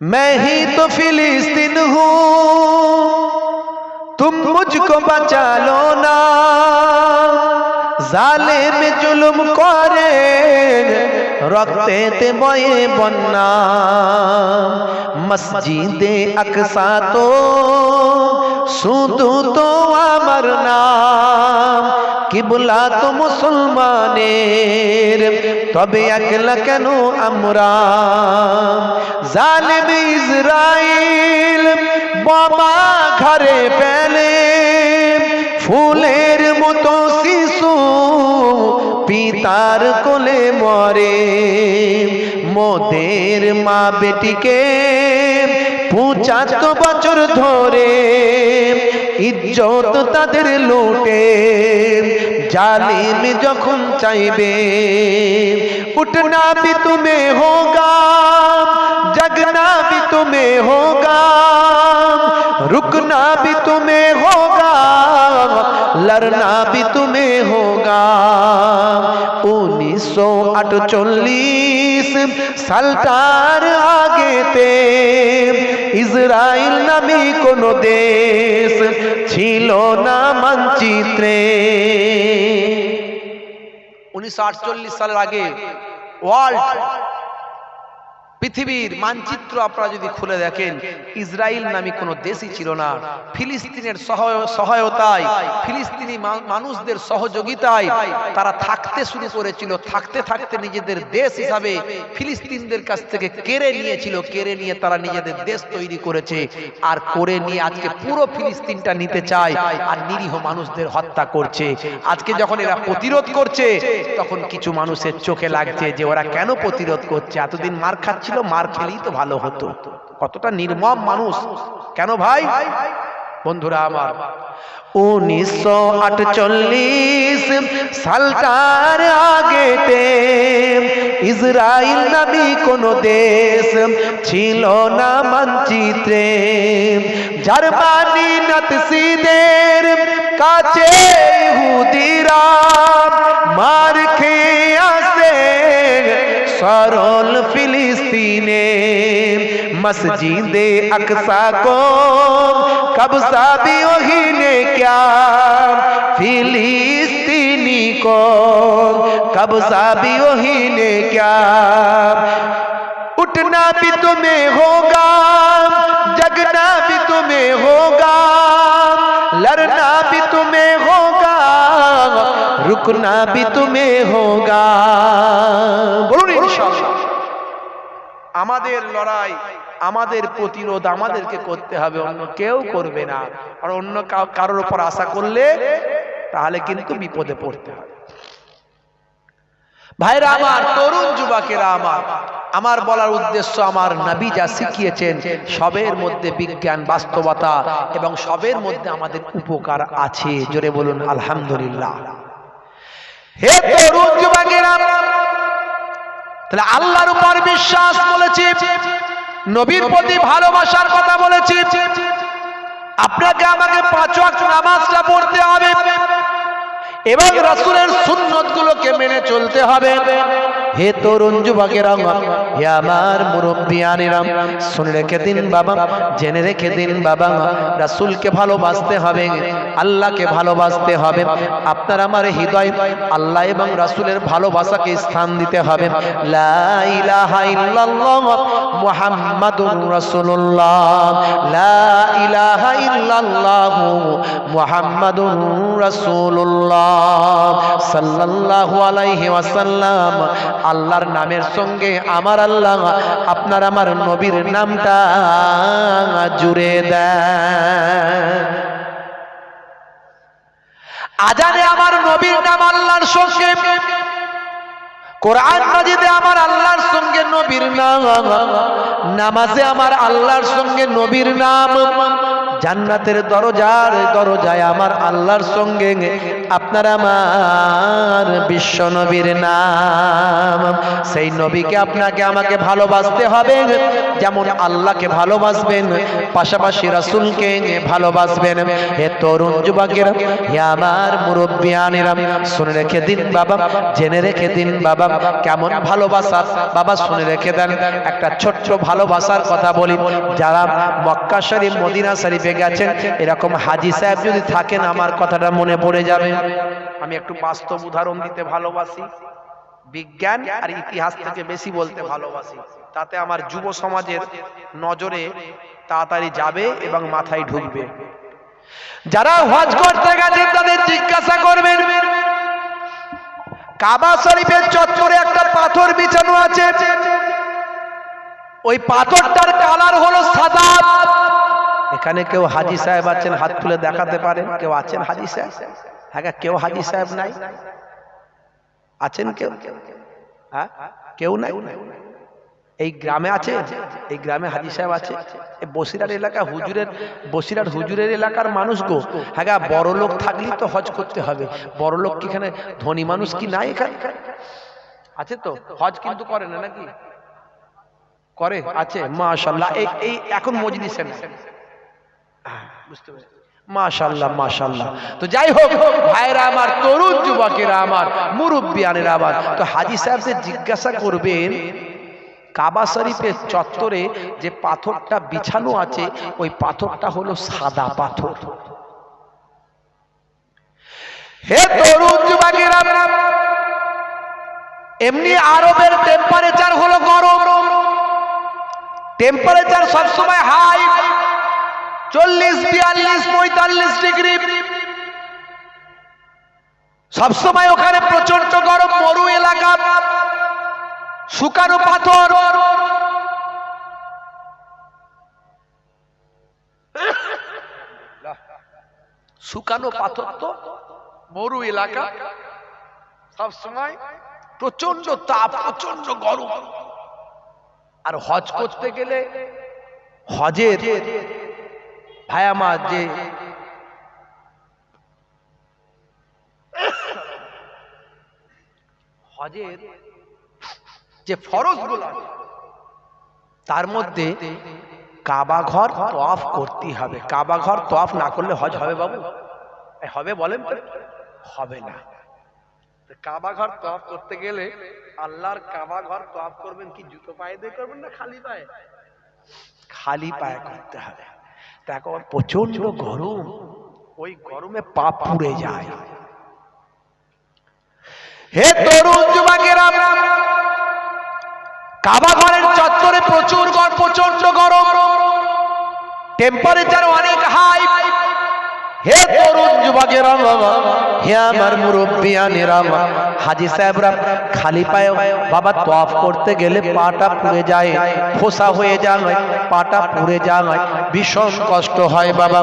میں ہی تو فلسطین ہوں۔ تم مجھ کو بچا لو نا۔ ظالم ظلم کرے، رکھتے تے بوئے بننا۔ مسجد اکسا تو سودو تو آمرنا۔ কিবলা তো মুসলমানের। তবে একলা কেন আমরা? জালেম ইসরাইল বাবা ঘরে ফেলে, ফুলের মতো শিশু পিতার কোলে মরে। মোদের মা বেটিকে পঁচাত্ত বছর ধরে ইজ্জত তাদের লুটে। জালিম যখন চাইবে উঠনা भी तुम्हें होगा جگنا بھی تمہیں ہوگا، رکنا بھی تمہیں ہوگا، لڑنا بھی تمہیں ہوگا۔ انیس سو اٹچلیس سلطان آگے تھے، اسرائیل نمی کنو دیس، چھیلو نامن چیترے۔ انیس سو اٹھ উনিশশো سال آگے، والٹ পৃথিবীর মানচিত্র আপনারা যদি খুলে দেখেন ইসরায়েল নামে কোনো দেশই ছিল না। ফিলিস্তিনের সহায়- সহায়তায়, ফিলিস্তিনি মানুষদের সহযোগিতায় তারা থাকতে শুরু করেছিল। থাকতে থাকতে নিজেদের দেশ হিসাবে ফিলিস্তিনদের কাছ থেকে কেড়ে নিয়েছিল। কেড়ে নিয়ে তারা নিজেদের দেশ তৈরি করেছে। আর করে নিয়ে আজকে পুরো ফিলিস্তিনটা নিতে চায় আর নিরীহ মানুষদের হত্যা করছে। আজকে যখন এরা প্রতিরোধ করছে, তখন কিছু মানুষের চোখে লাগছে যে ওরা কেন প্রতিরোধ করছে? এতদিন মার খাচ্ছিল মার খেলেই তো ভালো হতো। কতটা নির্মম মানুষ। কেন ভাই? বন্ধুরা আমার, উনিশশো আটচল্লিশ সালটার আগেতে ইসরায়েল নামী কোন দেশ ছিল না মানচিত্রে। জার্মানি নাতসিদের কাছে ইহুদিরা মার খেয়ে سارول فلسطینے مسجد اقصا کو کب بھی وہی نے کیا۔ فلسطینی کو کب بھی وہی نے کیا۔ اٹھنا بھی تمہیں ہوگا، جگنا بھی تمہیں ہوگا۔ لڑنا بھی रुकना भी तुम्हें होगा বলুন ইনশাআল্লাহ আমাদের লড়াই আমাদের প্রতিরোধ আমাদেরকে করতে হবে অন্য কেউ করবে না আর অন্য কাউ- কারোর উপর আশা করলে তাহলে কিন্তু বিপদে পড়তে হবে ভাইরা আমার তরুণ যুবকেরা আমার আমার বলার উদ্দেশ্য আমার নবী যা শিখিয়েছেন সবের মধ্যে বিজ্ঞান বাস্তবতা এবং সবের মধ্যে আমাদের উপকার আছে জোরে বলুন আলহামদুলিল্লাহ হে তরুণ যুবকেরা, তাহলে আল্লাহর উপর বিশ্বাস বলেছি, নবীর প্রতি ভালোবাসার কথা বলেছি। আপনাকে আমাকে পাঁচ ওয়াক্ত নামাজটা পড়তে হবে। এবং রাসূলের সুন্নত গুলোকে মেনে চলতে হবে। হে তরুণ যুবকেরা, হে আমার মুরব্বিয়ানেরা শুনে রেখে দিন বাবা, জেনে রেখে দিন বাবা, রাসূলকে ভালোবাসতে হবে, আল্লাহকে ভালোবাসতে হবে, আপনার আমার হৃদয়, আল্লাহ এবং রাসূলের ভালোবাসাকে স্থান দিতে হবে। মুহাম্মাদুর আলাইহি ওয়াসাল্লাম। আল্লাহর নামের সঙ্গে আমার আল্লাহ, আপনার আমার নবীর নামটা জুড়ে দেয় আজানে আমার নবীর নাম আল্লাহর সঙ্গে কোরআন মাজিদে আমার আল্লাহর সঙ্গে নবীর নাম, নামাজে আমার আল্লাহর সঙ্গে নবীর নাম, জান্নাতের দরজার দরজায় আমার আল্লাহর সঙ্গে আপনার আমার বিশ্ব নবীর নাম। সেই নবীকে আপনাকে আমাকে ভালোবাসতে হবে, যেমন আল্লাহকে ভালোবাসবেন, পাশাপাশি রাসূলকে ভালোবাসবেন। হে তরুণ যুবকেরা, হে আমার মুরব্বিয়ানেরা শুনে রেখে দিন বাবা, জেনে রেখে দিন বাবা। কেমন ভালোবাসা বাবা শুনে রেখে দেন। একটা ছোট্ট ভালোবাসার কথা বলি। যারা মক্কা শরীফ, মদিনা শরীফে গেছেন, এরকম হাজি সাহেব যদি থাকেন, আমার কথাটা মনে পড়ে যাবে। আমি একটু বাস্তব উদাহরণ দিতে ভালোবাসি। বিজ্ঞান আর ইতিহাস থেকে বেশি বলতে ভালোবাসি। তাতে আমার যুব সমাজের নজরে তাড়াতাড়ি যাবে এবং মাথায় ঢুকবে। যারা হজ করতে গেছেন, তাদের জিজ্ঞাসা করবেন কাবা শরীফের চত্বরে একটা পাথর বিছানো আছে। ওই পাথরটার কালার হলো সাদা। এখানে কেউ হাজি সাহেব আছেন, হাত তুলে দেখাতে পারেন। কেউ আছেন হাজি সাহেব? হ্যাঁ কেউ হাজি সাহেব নাই? আছেন কেউ? হ্যাঁ কেউ নাই? এই গ্রামে আছে এই গ্রামে হাজি সাহেব আছে এই বসিরার এলাকা হুজুরের বসিরার হুজুরের এলাকার মানুষ গো। হ্যাঁ বড় লোক থাকলেই তো হজ করতে হবে। বড় লোক কি এখানে ধনী মানুষ কি নাই এখানে? আছে তো? হজ কিন্তু করে না নাকি? করে? আছে? মাশাল্লাহ এই এখন মজলিসে না হ্যাঁ, বুঝতে পেরেছি। মাশাল্লাহ মাশাল্লাহ তো যাই হোক ভাইরা আমার তরুণ যুবকেরা আমার মুরব্বিয়ানেরা আমার তো হাজি সাহেবদের জিজ্ঞাসা করবেন কাবা শরীফের চত্বরে যে পাথরটা বিছানো আছে ওই পাথরটা হলো সাদা পাথর। হে তরুণ যুবকেরা এমনি আরবের টেম্পারেচার হলো গরম। টেম্পারেচার সবসময় হাই চল্লিশ বিয়াল্লিশ পঁয়তাল্লিশ ডিগ্রি সবসময় ওখানে প্রচণ্ড গরম মরু এলাকা। শুকানো পাথর। শুকানো পাথর তো মরু এলাকা। সবসময় প্রচণ্ড তাপ প্রচণ্ড গরম। আর হজ করতে গেলে হজের আমার যে হজের যে ফরজগুলো তার মধ্যে কাবা ঘর তফ করতে হবে। কাবা ঘর তফ না করলে হজ হবে বাবু? হবে বলেন হবে না। কাবা ঘর তফ করতে গেলে আল্লাহর কাবা ঘর তফ করবেন কি, জুতো পায়ে দিয়ে করবেন না খালি পায়ে? খালি পায়ে করতে হবে। তা এখন প্রচণ্ড গরম। ওই গরমে পা পুড়ে যায়। হে তরুণ যুবকেরা কাবা ঘরের চত্বরে প্রচুর প্রচণ্ড গরম। টেম্পারেচার অনেক হাই হে তরুণ যুবকেরা হে আমার মুরব্বিয়ানেরা হাজি সাহেবরা খালি পায়ে, বাবা, তফ করতে গেলে পাটা পুড়ে যায় ফোসা হয়ে যায়, পাটা পুড়ে যায়, ভীষণ কষ্ট হয় বাবা।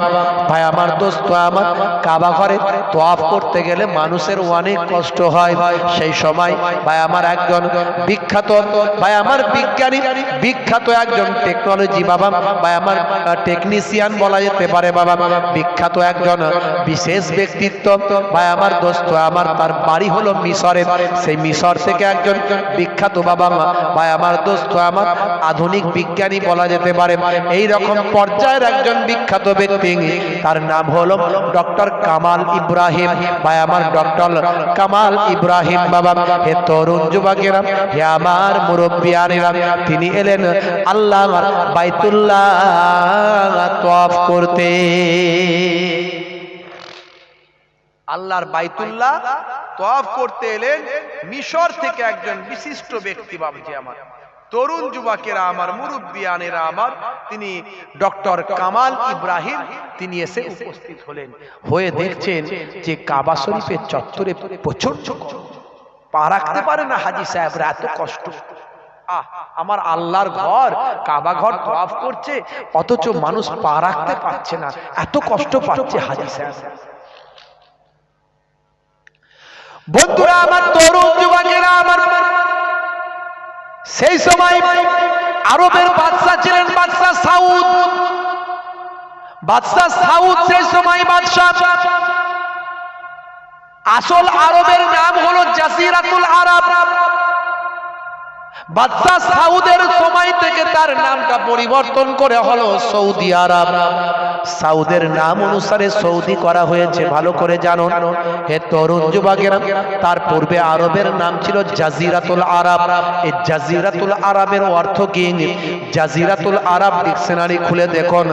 ভাই, আমার দোস্ত, আমার কাবা ঘরে তফ করতে গেলে মানুষের অনেক কষ্ট হয়। সেই সময়, ভাই, আমার একজন বিখ্যাত, ভাই, আমার বিজ্ঞানী, বিখ্যাত একজন টেকনোলজি বাবা, ভাই, আমার টেকনিশিয়ান বলা যেতে পারে বাবা। বিখ্যাত একজন বিশেষ ব্যক্তিত্ব। ভাই, আমার দোস্ত, আমার তার বাড়ি হলো মিশরে। সেই মিশর থেকে একজন বিখ্যাত বাবা মা। ভাই, আমার দোস্ত, আমার আধুনিক বিজ্ঞানী বলা যেতে পারে। এই রকম পর্যায়ের একজন বিখ্যাত ব্যক্তি, তার নাম হলো ডক্টর কামাল ইব্রাহিম। ভাই, আমার ডক্টর কামাল ইব্রাহিম বাবা, হে তরুণ যুবকেরা, হে আমার মুরব্বিয়ানেরা, তিনি এলেন আল্লাহ বাইতুল্লাহ তফ করতে। আল্লাহর বাইতুল্লাহ তফ করতে এলেন মিশর থেকে একজন বিশিষ্ট ব্যক্তি বাবজি আমার। তরুণ যুবকেরা আমার মুরব্বিয়ানেরা আমার, তিনি ডক্টর কামাল ইব্রাহিম, তিনি এসে উপস্থিত হলেন। হয়ে দেখছেন যে কাবা শরীফের চত্বরে প্রচণ্ড পা রাখতে পারে না হাজি সাহেবরা, এত কষ্ট। আমার আল্লাহর ঘর, কাবা ঘর তফ করছে, অথচ মানুষ পা রাখতে পারছে না। এত কষ্ট পাচ্ছে হাজি সাহেব বন্ধুরা, আমার তরুণ যুবকেরা, আমার সেই সময় আরবের বাদশাহ ছিলেন বাদশাহ সাউদ। বাদশাহ সাউদ সেই সময় বাদশাহ। আসল আরবের নাম হলো জাসিরাতুল আরব। বাদশাহ সাউদের সময় থেকে তার নামটা পরিবর্তন করে হলো সৌদি আরব। সাউদের নাম অনুসারে সৌদি করা হয়েছে, ভালো করে জানো হে তরুণ যুবকেরা, তার পূর্বে আরবের নাম ছিল জাজিরাতুল আরব। এই জাজিরাতুল আরবের অর্থ কি? জাজিরাতুল আরব ডিকশনারি খুলে দেখুন।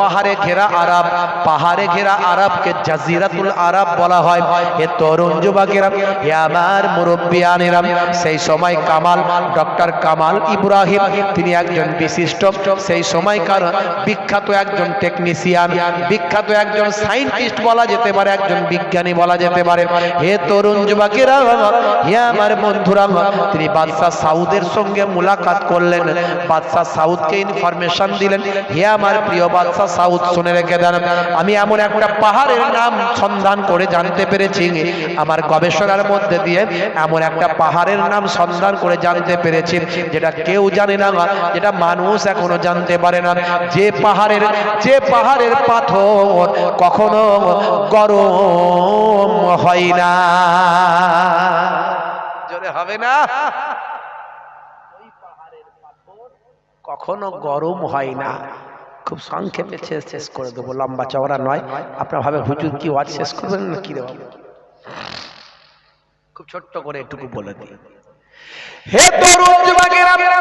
পাহাড়ে ঘেরা আরব, পাহাড়ে ঘেরা আরবকে জাজিরাতুল আরব বলা হয়। হে তরুণ যুবকেরা, হে আমার মুরব্বিয়ানেরা সেই সময় কামাল, ডক্টর কামাল ইব্রাহিম। তিনি একজন বিশিষ্ট, সেই সময়কার বিখ্যাত একজন টেকনিশিয়ান বিখ্যাত একজন সাইন্টিস্ট বলা যেতে পারে, একজন বিজ্ঞানী বলা যেতে পারে। হে তরুণ যুবকেরা, হে আমার বন্ধুরা, তিনি বাদশাহ সাউদের সঙ্গে মুলাকাত করলেন। বাদশাহ সাউদকে ইনফরমেশন দিলেন, হে আমার প্রিয় বাদশাহ সাউদ, শুনে রেখে দেন, আমি এমন একটা পাহাড়ের নাম সন্ধান করে জানতে পেরেছি। আমার গবেষণার মধ্যে দিয়ে এমন একটা পাহাড়ের নাম সন্ধান করে জানতে পেরেছি। যেটা কেউ জানে না, যেটা মানুষ এখনও জানতে পারে না। যে পাহাড়ের যে পাহাড়ের পাথর কখনো গরম হয় না। জোরে হবে না? কখনো গরম হয় না। খুব সংক্ষেপে শেষ শেষ করে দেবো, লম্বা চওড়া নয়। আপনার ভাবে হুজুর কি ওয়াজ শেষ করবেন না কি দেবো? খুব ছোট্ট করে একটুকু বলে দিই। হে তরুণ যুবকেরা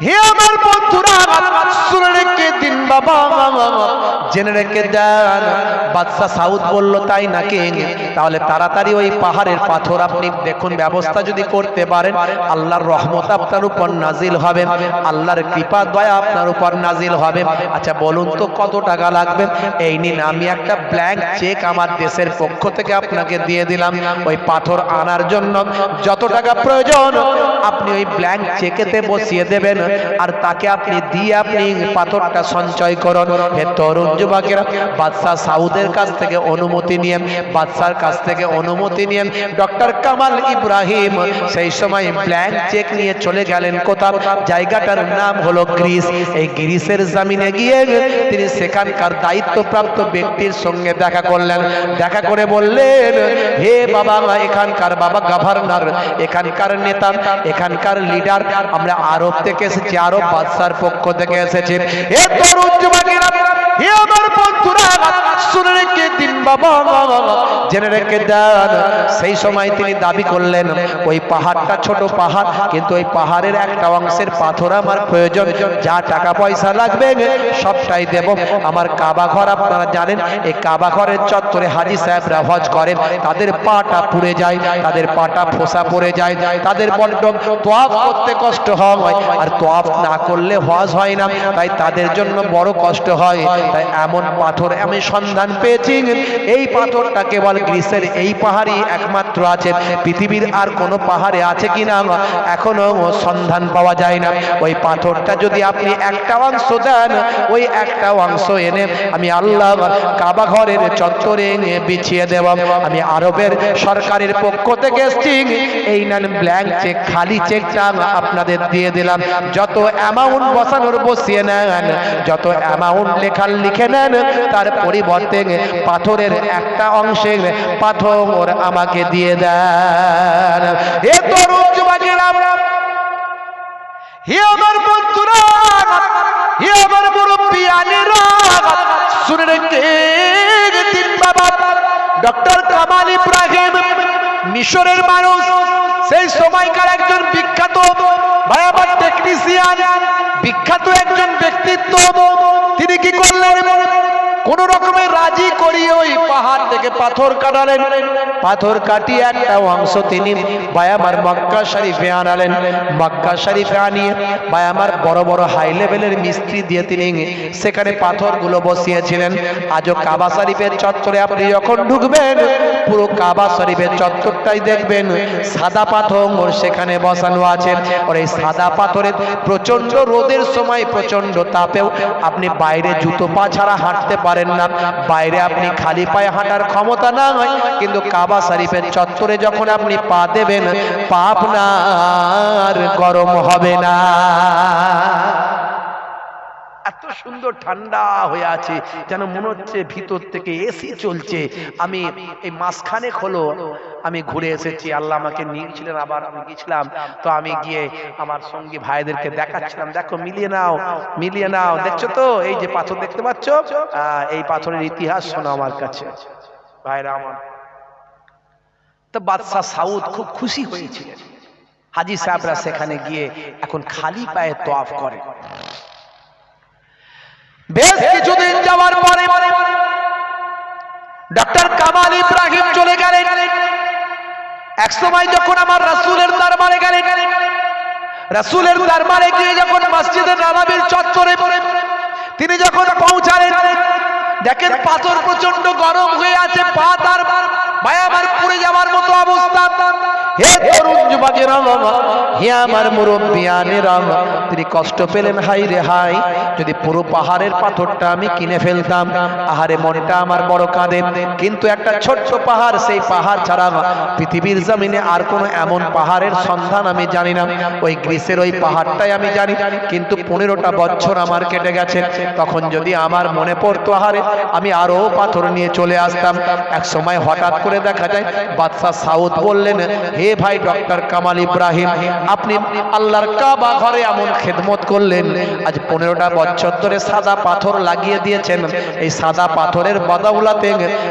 হে আমার বন্ধুরা, শুনে রেখে দিন বাবা। জেনে রেখে দেন, বাদশাহ সাউদ বলল, তাই নাকি? তাহলে তাড়াতাড়ি ওই পাহাড়ের পাথর আপনি দেখুন, ব্যবস্থা যদি করতে পারেন, আল্লাহর রহমত আপনার উপর নাজিল হবে, আল্লাহর কৃপা, দয়া আপনার উপর নাজিল হবে। আচ্ছা বলুন তো, কত টাকা লাগবে? এই নিন, আমি একটা ব্ল্যাঙ্ক চেক আমার দেশের পক্ষ থেকে আপনাকে দিয়ে দিলাম। ওই পাথর আনার জন্য যত টাকা প্রয়োজন, আপনি ওই ব্ল্যাঙ্ক চেকেতে বসিয়ে দেবেন। আর তাকে আপনি দিয়ে আপনি পাথরটা সঞ্চয় করুন। হে তরুণ যুবকেরা, বাদশাহ সাউদের কাছ থেকে অনুমতি নিয়ে, বাদশার কাছ থেকে অনুমতি নিয়ে, ডক্টর কামাল ইব্রাহিম সেই সময় ব্ল্যাঙ্ক চেক নিয়ে চলে গেলেন কোথাও জায়গাটার নাম হলো গ্রিস। এই গ্রিসের জামিনে গিয়ে তিনি সেখানকার দায়িত্বপ্রাপ্ত ব্যক্তির সঙ্গে দেখা করলেন। দেখা করে বললেন, হে বাবা, এখানকার বাবা গভর্নর এখানকার নেতা, এখানকার লিডার আমরা আরব থেকে এসেছি আরও বাদশার পক্ষ থেকে এসেছে। এরপর তরুণ যুবকেরা হে বন্ধুরা, শুনে রেখে দিন বাবা। জেনে রেখে দেন, সেই সময় তিনি দাবি করলেন, ওই পাহাড়টা ছোট পাহাড়, কিন্তু ওই পাহাড়ের একটা অংশের পাথর আমার প্রয়োজন, যা টাকা পয়সা লাগবে, সবটাই দেব। আমার কাবা ঘর, আপনারা জানেন, এই কাবা ঘরের চত্বরে হাজি সাহেবরা হজ করেন। তাদের পাটা পুড়ে যায়, তাদের পাটা ফোসা পড়ে যায়, তাদের বড্ড তোয়াফ করতে কষ্ট হয়। আর তোয়াফ না করলে হজ হয় না, তাই তাদের জন্য বড় কষ্ট হয়। তাই এমন পাথর আমি সন্ধান পেয়েছি এই পাথরটা কেবল গ্রিসের এই পাহাড়ই একমাত্র আছে। পৃথিবীর আর কোনো পাহাড়ে আছে কিনা এখনও সন্ধান পাওয়া যায় না। ওই পাথরটা যদি আপনি একটা অংশ দেন, ওই একটা অংশ এনে আমি আল্লাহ কাবা ঘরের চত্বরে বিছিয়ে দেব। আমি আরবের সরকারের পক্ষ থেকে এসছি। এই নেন ব্ল্যাঙ্ক চেক খালি চেকটা আপনাদের দিয়ে দিলাম। যত অ্যামাউন্ট বসানোর বসিয়ে নেন, যত অ্যামাউন্ট লেখার লিখে নেন, তার পরিবর্তে পাথরের একটা অংশে পাথর আমাকে দিয়ে দেন। এ তরুণ যুবকেরা, হে আমার বন্ধুরা, হে আমার মুরব্বী আনেরা শুনে রেখে তিন বাবা। ডক্টর কামাল ইব্রাহিম, মিশরের মানুষ। সেই সময়কার একজন বিখ্যাত ভয়াবহ টেকনিশিয়ান বিখ্যাত একজন ব্যক্তিত্ব। তিনি কি করলেন? কোন রকমের রাজি করিয়ে ওই পাহাড় থেকে পাথর কাটালেন। পাথর কাটিয়ে একটা অংশ তিনি বায়ামার মক্কা শরীফে আনালেন। মক্কা শরীফে আনিয়ে বায়ামার বড় বড় হাই লেভেলের মিস্ত্রি দিয়ে তিনি সেখানে পাথরগুলো বসিয়েছিলেন। আজও কাবা শরীফের চত্বরে আপনি যখন ঢুকবেন, পুরো কাবা শরীফের চত্বরটাই দেখবেন। সাদা পাথর সেখানে বসানো আছে। আর এই সাদা পাথরের প্রচণ্ড রোদের সময় প্রচণ্ড তাপেও আপনি বাইরে জুতো পা ছাড়া হাঁটতে পারেন না। বাইরে আপনি খালি পায়ে হাঁটার ক্ষমতা না হয় কিন্তু কাবা শরীফের চত্বরে যখন আপনি পা দেবেন পা আপনার গরম হবে না। সুন্দর ঠান্ডা হয়ে আছে, যেন মনে হচ্ছে ভিতর থেকে এসি চলছে। আমি এই মাঝখানে হলো আমি ঘুরে এসেছি, আল্লাহ আমাকে নিয়েছিলেন আবার আমি গেছিলাম। তো আমি গিয়ে আমার সঙ্গী ভাইদেরকে দেখাচ্ছিলাম, দেখো, মিলিয়ে নাও মিলিয়ে নাও। দেখছ তো? এই যে পাথর দেখতে পাচ্ছ? এই পাথরের ইতিহাস শোনো আমার কাছে। ভাইরা আমার, তো বাদশাহ সাউদ খুব খুশি হয়েছিলেন। হাজি সাহেবরা সেখানে গিয়ে এখন খালি পায়ে তোয়াফ করে। বেশ কিছুদিন যাওয়ার পরে ডক্টর কামাল ইব্রাহিম চলে গেলেন। এক সময় যখন আমার রাসূলের দরবারে গেলেন, রাসূলের দরবারে গিয়ে যখন মসজিদে নববীর চত্বরে তিনি যখন পৌঁছালেন, দেখেন পাথর প্রচণ্ড গরম হয়ে আছে, পা তার ভাই আমার পুড়ে যাওয়ার মতো অবস্থা। হে তরুণ যুবকেরা, হে আমার মুরব্বিয়ানেরা তিনি কষ্ট পেলেন হাই রে হাই যদি পুরো পাহাড়ের পাথরটা আমি কিনে ফেলতাম, আহারে মনটা আমার বড় কাঁদে। কিন্তু একটা ছোট্ট পাহাড়, সেই পাহাড় ছাড়া পৃথিবীর জমিনে আর কোনো এমন পাহাড়ের সন্ধান আমি জানি না। ওই গ্রিসের ওই পাহাড়টাই আমি জানি। কিন্তু পনেরোটা বছর আমার কেটে গেছে। তখন যদি আমার মনে পড়তো, আহারে, আমি আরও পাথর নিয়ে চলে আসতাম। এক সময় হঠাৎ করে দেখা যায়, বাদশাহ সাউদ বললেন হে ভাই ডক্টর কামাল ইব্রাহিম, আপনি আল্লাহর কাবা ঘরে এমন খেদমত করলেন। আজ পনেরোটা বছর ধরে সাদা পাথর লাগিয়ে দিয়েছেন। এই সাদা পাথরের বদৌলাতে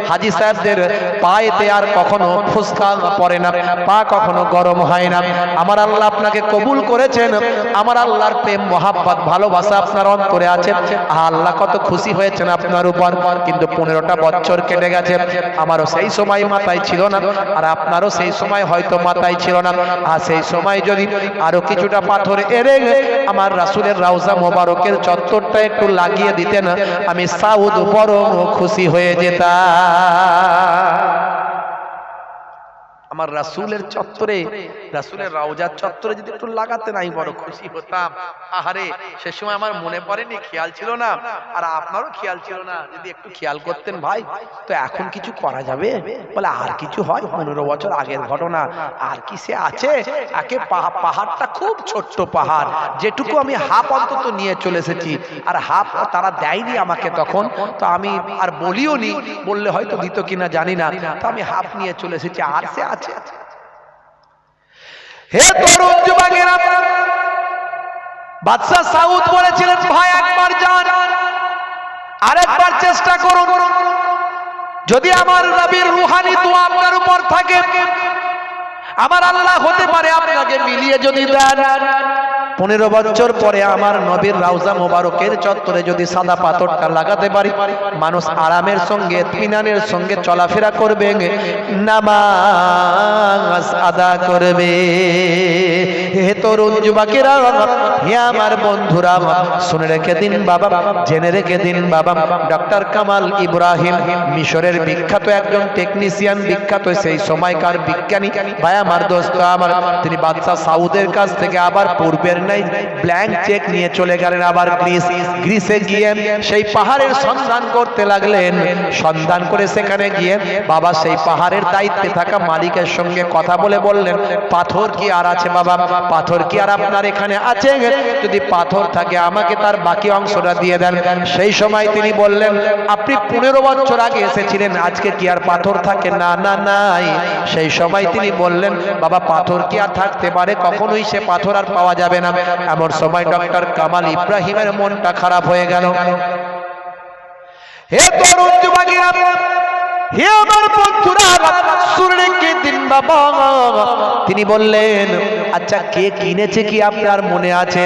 হাজি সাহেবদের পায়েতে আর কখনো ফুসকা পড়ে না, পা কখনো গরম হয় না। আমার আল্লাহ আপনাকে কবুল করেছেন। আমার আল্লাহর প্রেম, মহাব্বত, ভালোবাসা আপনার অন্তরে আছে। আল্লাহ কত খুশি হয়েছেন আপনার উপর। কিন্তু পনেরোটা বছর কেটে গেছে। আমারও সেই সময় মাথায় ছিল না। আর আপনারও সেই সময় হয়তো মাথায় ছিল না। আর সেই সময় যদি আরও কিছুটা পাথর এরে আমার রাসুলের রাউজা মোবারকের চত্বরটা একটু লাগিয়ে দিতেন, আমি সাউদ বড় খুশি হয়ে যেতাম। আমার রাসূলের চত্বরে, রাসূলের রওজার চত্বরে যদি একটু লাগাতে নাই বড় খুশি হতাম। আহারে, সে সময় আমার মনে পড়েনি, খেয়াল ছিল না। আর আপনারও খেয়াল ছিল না, যদি একটু খেয়াল করতেন ভাই, তো এখন কিছু করা যাবে? বলে, আর কিছু হয়? পনেরো বছর আগের ঘটনা। আর কি সে আছে? একে পাহাড়টা খুব ছোট্ট পাহাড়, যেটুকু আমি হাফ অন্তত নিয়ে চলে এসেছি। আর হাফ তারা দেয়নি আমাকে তখন, তো আমি আর বলিও নি বললে হয়তো দিত কিনা জানি না। তো আমি হাফ নিয়ে চলে এসেছি। আর সে আছে হে তরুণ যুবকেরা, বাদশাহ সাউদ বলেছিলেন, ভাই, একবার যান, আরেকবার চেষ্টা করুন। যদি আমার নবীর রুহানি তো আপনার উপর থাকে, আমার আল্লাহ হতে পারে, আপনাকে মিলিয়ে যদি দেন। পনেরো বছর পরে আমার নবীর রাউজা মোবারকের চত্বরে যদি সাদা পাথরটা লাগাতে পারি, মানুষ আরামের সঙ্গে তিনানের সঙ্গে চলাফেরা করবে, নামাজ আদা করবে। হে তরুণ যুবকেরা, হে আমার বন্ধুরা, শুনে রেখে দিন বাবা, জেনে রেখে দিন বাবা ডক্টর কামাল ইব্রাহিম মিশরের বিখ্যাত একজন টেকনিশিয়ান বিখ্যাত সেই সময়কার বিজ্ঞানী ভাই আমার দোস্ত আমার, তিনি বাদশাহ সাউদের কাছ থেকে আবার পূর্বের নাই ব্ল্যাঙ্ক চেক নিয়ে চলে গেলেন আবার গ্রিস গ্রিসে গিয়ে সেই পাহাড়ের সন্ধান করতে লাগলেন। সন্ধান করে সেখানে গিয়ে বাবা সেই পাহাড়ের দায়িত্বে থাকা মালিকের সঙ্গে কথা বলে বললেন, পাথর কি আর আছে বাবা? পাথর কি আর আপনার এখানে আছে? যদি পাথর থাকে, আমাকে তার বাকি অংশটা দিয়ে দেন। সেই সময় তিনি বললেন, আপনি পনেরো বছর আগে এসেছিলেন, আজকে কি আর পাথর থাকে? না না, নাই। সেই সময় তিনি বললেন, বাবা, পাথর কি আর থাকতে পারে? কখনোই সে পাথর আর পাওয়া যাবে না। এমন সময় ডক্টর কামাল ইব্রাহিমের মনটা খারাপ হয়ে গেল। হে তরুণ যুবকেরা হে আমার বন্ধুরা শুনে কে দিন বাবা? তিনি বললেন আচ্ছা কে কিনেছে কি আপনার মনে আছে?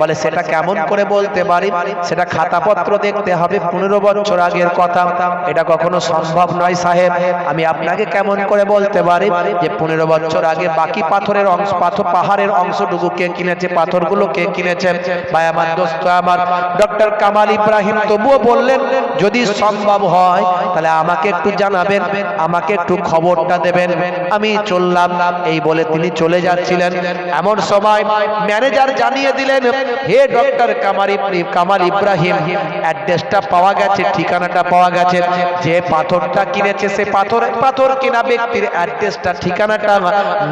বলে, সেটা কেমন করে বলতে পারি? সেটা খাতাপত্র দেখতে হবে পনেরো বছর আগের কথা। এটা কখনো সম্ভব নয় সাহেব। আমি আপনাকে কেমন করে বলতে পারি যে, পনেরো বছর আগে বাকি পাথরের অংশ, পাথর, পাহাড়ের অংশটুকু কে কিনেছে, পাথরগুলো কে কিনেছে? ভাই, আমার দোস্ত, আমার ডক্টর কামাল ইব্রাহিম তবুও বললেন, যদি সম্ভব হয়, তাহলে আমাকে একটু জানাবেন, আমাকে একটু খবরটা দেবেন। আমি চললাম, এই বলে তিনি চলে যাচ্ছিলেন। এমন সময় ম্যানেজার জানিয়ে দিলেন, হে ডক্টর ইব্রাহিম কামাল ইব্রাহিম, অ্যাড্রেসটা পাওয়া গেছে, ঠিকানাটা পাওয়া গেছে। যে পাথরটা কিনেছে, সে পাথর পাথর কিনা ব্যক্তির অ্যাড্রেসটা, ঠিকানাটা,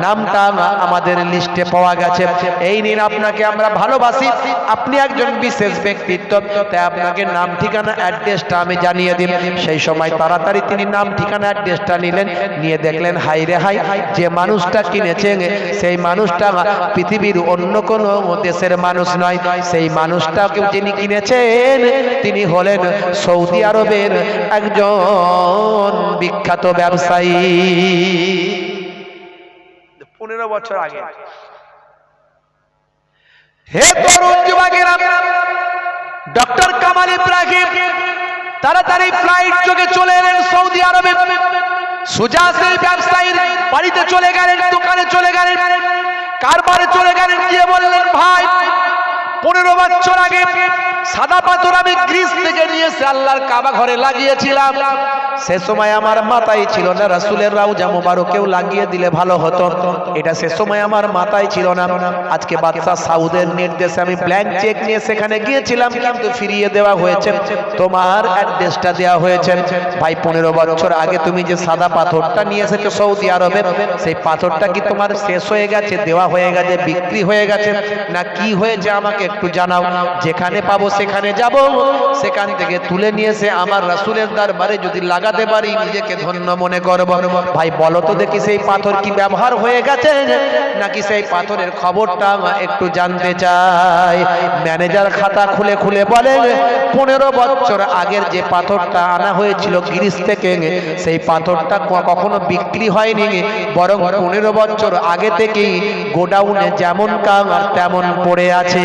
নামটা আমাদের লিস্টে পাওয়া গেছে। এই নিন, আপনাকে আমরা ভালোবাসি। আপনি একজন বিশেষ ব্যক্তিত্ব, তাই আপনাকে নাম, ঠিকানা, অ্যাড্রেসটা আমি জানিয়ে দিন। সেই সময় তাড়াতাড়ি তিনি নাম ঠিকানা অ্যাড্রেসটা নিলেন নিয়ে দেখলেন হাই রে হাই যে মানুষটা কিনেছেন সেই মানুষটা পৃথিবীর অন্য কোনো দেশের মানুষ নয়। সেই মানুষটাকে যিনি কিনেছেন তিনি হলেন সৌদি আরবের একজন বিখ্যাত ব্যবসায়ী। পনেরো বছর আগে। হে তরুণ যুবকেরা ডক্টর কামাল ইব্রাহিম তাড়াতাড়ি ফ্লাইট যোগে চলে এলেন সৌদি আরবে। সুজা সেই ব্যবসায়ীর বাড়িতে চলে গেলেন, দোকানে চলে গেলেন। কারবারে চলে গেলেন, গিয়ে বললেন, ভাই পনেরো বছর আগে সাদা পাথর আমি গ্রিস থেকে নিয়ে এসে আল্লাহর কাবা ঘরে লাগিয়েছিলাম। সে সময় আমার মাথায় ছিল না, রাসুলের রাউজা মোবারকেও লাগিয়ে দিলে ভালো হতো। এটা সে সময় আমার মাথায় ছিল না। আজকে বাদশাহ সাউদের নির্দেশে আমি ব্ল্যাঙ্ক চেক নিয়ে সেখানে গিয়েছিলাম, কিন্তু ফিরিয়ে দেওয়া হয়েছে। তোমার অ্যাড্রেসটা দেওয়া হয়েছে। ভাই, পনেরো বছর আগে তুমি যে সাদা পাথরটা নিয়ে এসেছ সৌদি আরবে, সেই পাথরটা কি তোমার শেষ হয়ে গেছে, দেওয়া হয়ে গেছে, বিক্রি হয়ে গেছে, না কি হয়েছে আমাকে একটু জানাও, যেখানে পাবো সেখানে যাব। সেখান থেকে তুলে নিয়ে এসে আমার রাসুলের দরবারে, যদি লাগাতে পারি, নিজেকে ধন্য মনে করব। ভাই, বলো তো দেখি সেই পাথর কি ব্যবহার হয়ে গেছে? নাকি সেই পাথরের খবরটা একটু জানতে চাই। ম্যানেজার খাতা খুলে খুলে বলে, পনেরো বছর আগের যে পাথরটা আনা হয়েছিল গ্রিস থেকে, সেই পাথরটা কখনো বিক্রি হয়নি। বরং পনেরো বছর আগে থেকেই গোডাউনে যেমন কাম তেমন পড়ে আছে।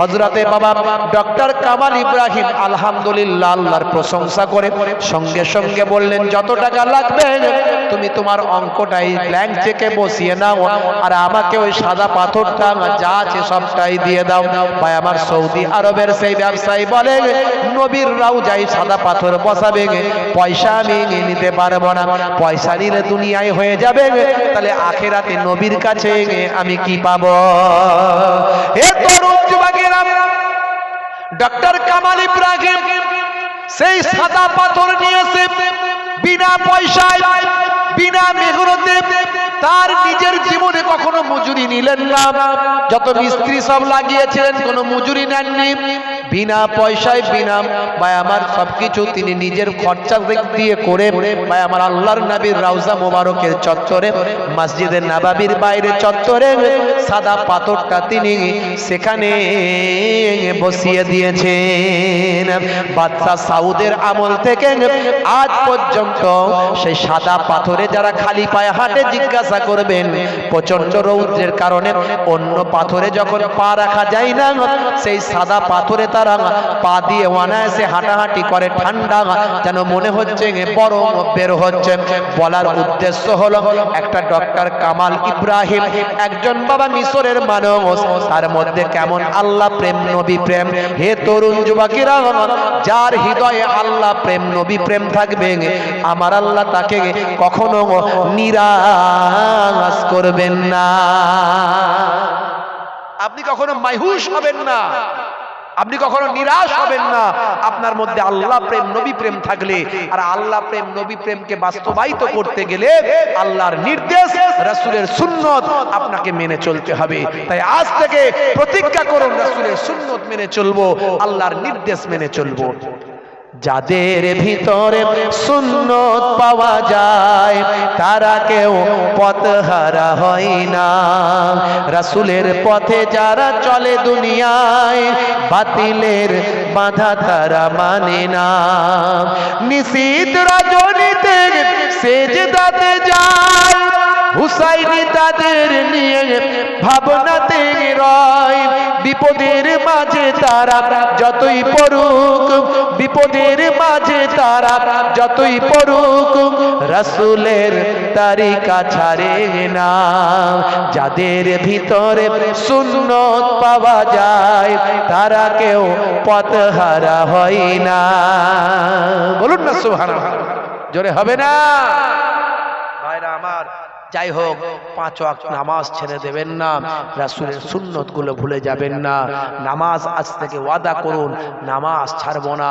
হজরতে বাবা ডক্টর কামাল ইব্রাহিম আলহামদুলিল্লাহ আল্লাহর প্রশংসা করে সঙ্গে সঙ্গে বললেন, যত টাকা লাগবে, তুমি তোমার অঙ্কটাই ব্ল্যাঙ্ক চেকে বসিয়ে নাও আর আমাকে ওই সাদা পাথরটা যা আছে সবটাই দিয়ে দাও। ভাই, আমার সৌদি আরবের সেই ব্যবসায়ী বলে, নবীর রাও যাই সাদা পাথর বসাবে, পয়সা আমি নিতে পারব না। পয়সা নিলে দুনিয়ায় হয়ে যাবে, তাহলে আখেরাতে নবীর কাছে আমি কি পাবো? এ তরুণ যুবকেরা ডক্টর কামাল ইব্রাহিম সেই সাদা পাথর নিয়েছে, বিনা পয়সায়, বিনা মেহরতে তার নিজের জীবনে কখনো মজুরি নিলেন না। যত মিস্ত্রি সব লাগিয়েছিলেন, কোনো মজুরি নেননি। বিনা পয়সায়, বিনা ভাই আমার সবকিছু তিনি নিজের খরচা দিয়ে করে, ভাই আমার আল্লাহর নবীর রাউজা মোবারকের চত্বরে মসজিদের নাবাবির বাইরে চত্বরে সাদা পাথরটা তিনি সেখানে বসিয়ে দিয়েছেন। বাদশাহ সাউদের আমল থেকে আজ পর্যন্ত সেই সাদা পাথরে যারা খালি পায়ে হাঁটে জিজ্ঞাসা করবেন প্রচণ্ড রৌদ্রের কারণে অন্য পাথরে যখন পা রাখা যায় না, সেই সাদা পাথরে তারা পা দিয়ে অনায়াসে হাঁটাহাঁটি করে ঠান্ডা যেন মনে হচ্ছে বরং বের হচ্ছে। বলার উদ্দেশ্য হলো, একটা ডক্টর কামাল ইব্রাহিম, একজন বাবা মিশরের মানুষ। তার মধ্যে কেমন আল্লাহ প্রেম, নবী প্রেম? হে তরুণ যুবকেরা, যার হৃদয়ে আল্লাহ প্রেম, নবী প্রেম থাকবে, আমার আল্লাহ তাকে কখনো নিরাশ করবেন না। আপনি কখনো মাইহুস হবেন না। আপনি কখনো নিরাশ হবেন না। আপনার মধ্যে আল্লাহ প্রেম, নবী প্রেম থাকলে, আর আল্লাহ প্রেম, নবী প্রেমকে বাস্তবায়িত করতে গেলে আল্লাহর নির্দেশ, রাসুলের সুন্নত আপনাকে মেনে চলতে হবে। তাই আজ থেকে প্রতিজ্ঞা করুন, রাসুলের সুন্নত মেনে চলবো, আল্লাহর নির্দেশ মেনে চলবো। যাদের ভিতরে সুন্নত পাওয়া যায়, তারা কেউ পথহারা হয় না। রাসুলের পথে যারা চলে দুনিয়ায়, বাতিলের বাধা তারা মানে না। নিশীত রজনীতে সেজদাতে যায়, হুসাইনি তাদের নিয়ে ভাবনাতে রয়। বিপদের মাঝে তারা যতই পড়ুক, বিপদের মাঝে তারা যতই পড়ুক, রাসুলের তারিকা ছাড়ে না। যাদের ভিতরে সুন্নত পাওয়া যায়, তারা কেউ পথহারা হয় না। বলুন না, সুবহানাল্লাহ। জোরে হবে না। যাই হোক পাঁচ ওয়াক্ত নামাজ ছেড়ে দেবেন না, রাসূলের সুন্নতগুলো ভুলে যাবেন না। নামাজ আজ থেকে ওয়াদা করুন, নামাজ ছাড়বো না।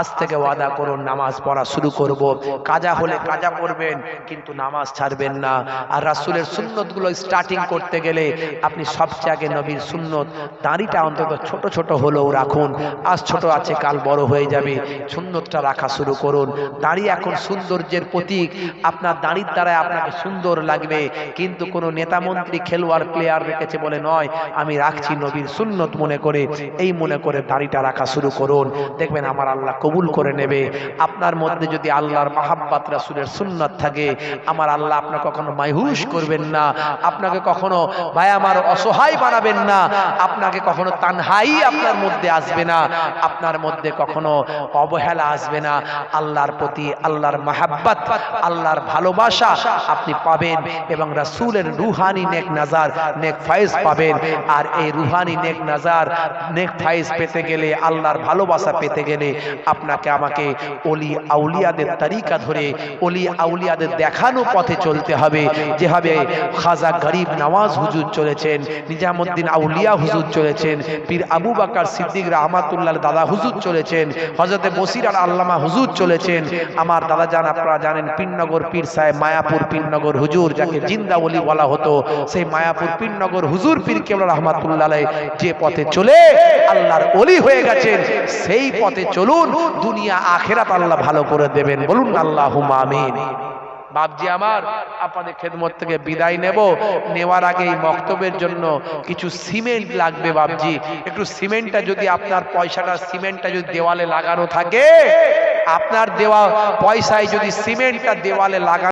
আজ থেকে ওয়াদা করুন, নামাজ পড়া শুরু করব। কাজা হলে কাজা পড়বেন কিন্তু নামাজ ছাড়বেন না। আর রাসূলের সুন্নতগুলো স্টার্টিং করতে গেলে আপনি সবচেয়ে আগে নবীর সুন্নত, দাঁড়িটা অন্তত ছোট ছোট হলেও রাখুন। আজ ছোট আছে, কাল বড় হয়ে যাবে। সুন্নতটা রাখা শুরু করুন। দাড়ি এখন সৌন্দর্যের প্রতীক। আপনার দাড়ির দ্বারাই আপনাকে সুন্দর লাগবে। কিন্তু কোনো নেতা মন্ত্রী খেলোয়াড় প্লেয়ার রেখেছে বলে নয়, আমি রাখছি নবীর সুন্নত মনে করে, এই মনে করে দাড়িটা রাখা শুরু করুন। দেখবেন আমার আল্লাহ কবুল করে নেবে। আপনার মধ্যে যদি আল্লাহর মাহাব্বাত রাসূলের সুন্নত থাকে, আমার আল্লাহ আপনাকে কখনো মাইহুস করবেন না। আপনাকে কখনো, ভাই, আমার অসহায় বানাবেন না। আপনাকে কখনো তানহাই আপনার মধ্যে আসবে না। আপনার মধ্যে কখনো অবহেলা আসবে না। আল্লাহর প্রতি, আল্লাহর মাহাব্বাত, আল্লাহর ভালোবাসা আপনি পাবেন। এবং রাসুলের রুহানি নেক নাজার, নেক ফায়েজ পাবেন। আর এই রুহানি নেক নাজার, নেক ফায়েজ পেতে গেলে, আল্লাহর ভালোবাসা পেতে গেলে আপনাকে আমাকে অলি আউলিয়াদের তারিকা ধরে অলি আউলিয়াদের দেখানো পথে চলতে হবে। যেভাবে খাজা গরিব নওয়াজ হুজুর চলেছেন, নিজামুদ্দিন আউলিয়া হুজুর চলেছেন, পীর আবু বাকার সিদ্দিক রহমাতুল্লাহ দাদা হুজুর চলেছেন হজরতে বসির আর আল্লামা হুজুর চলেছেন। আমার দাদা জান, আপনারা জানেন, পীরনগর পীর সাহেব মায়াপুর পীরনগর হুজুর। যাকে জিন্দা বলি বলা হতো, সেই মায়াপুর পীরনগর হুজুর পীর কেবল রহমাতুল্লাহ যে পথে চলে আল্লাহর অলি হয়ে গেছেন, সেই পথে চলুন, দুনিয়া, আখেরাত আল্লাহ ভালো করে দেবেন। বলুন আল্লাহ আমিন। বাপজি আমার, আপনাদের খেদমত থেকে বিদায় নেব। নেওয়ার আগে এই মক্তবের জন্য কিছু সিমেন্ট লাগবে বাপজি। একটু সিমেন্টটা যদি আপনার পয়সাটা, সিমেন্টটা যদি দেওয়ালে লাগানো থাকে, আপনার দেওয়া পয়সায় যদি সিমেন্টটা দেওয়ালে লাগানো